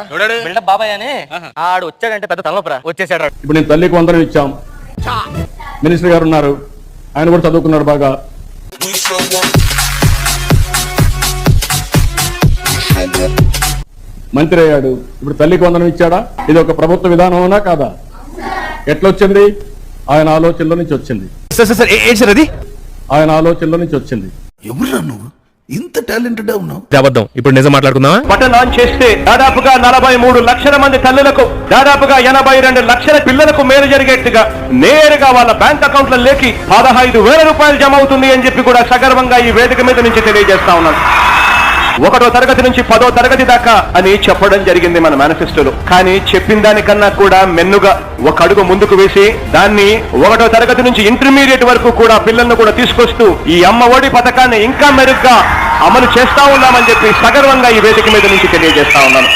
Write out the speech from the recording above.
ఎవడాడు? బిల్డప్ బాబాయ్ అని. ఆడు వచ్చాడంటే పెద్ద తలనొప్పరా. వచ్చేసాడు ఆడు. ఇప్పుడు నేను తల్లికి వందనం ఇచ్చాం. మినిస్టర్ గారు ఉన్నారు. ఆయన కూడా చదువుకున్నాడు బాగా. మంత్రి అయ్యాడు. ఇప్పుడు తల్లికి వందనం ఇచ్చాడా? ఇది ఒక ప్రభుత్వ విధానమేనా కాదా? ఎట్లా వచ్చింది? ఆయన ఆలోచనల నుంచి వచ్చింది. సార్ సార్ సార్ ఏ- ఏంటి సార్ అది? ఆయన ఆలోచనల నుంచి వచ్చింది. ఎవరురా నువ్వు? ఇంత టాలెంటెడ్ ఉన్నావు? అబద్ధం. ఇప్పుడు నిజం మాట్లాడుకుందామా? బటన్ ఆన్ చేస్తే దాదాపుగా నలభై మూడు లక్షల మంది తల్లులకు దాదాపుగా ఎనభై రెండు లక్షల పిల్లలకు మేలు జరిగేట్టుగా నేరుగా వాళ్ళ బ్యాంక్ అకౌంట్ల లేకి పదహైదు వేల రూపాయలు జమ అవుతుంది అని చెప్పి కూడా సగర్వంగా ఈ వేదిక మీద నుంచి తెలియజేస్తా ఉన్నాను. ఒకటో తరగతి నుంచి పదో తరగతి దాకా అని చెప్పడం జరిగింది మన మేనిఫెస్టోలో. కానీ చెప్పిన దానికన్నా కూడా మెన్నుగా ఒక అడుగు ముందుకు వేసి దాన్ని ఒకటో తరగతి నుంచి ఇంటర్మీడియట్ వరకు కూడా పిల్లలను కూడా తీసుకొస్తూ ఈ అమ్మ ఒడి పథకాన్ని ఇంకా మెరుగ్గా అమలు చేస్తా ఉన్నామని చెప్పి సగర్వంగా ఈ వేదిక మీద నుంచి తెలియజేస్తా ఉన్నాను.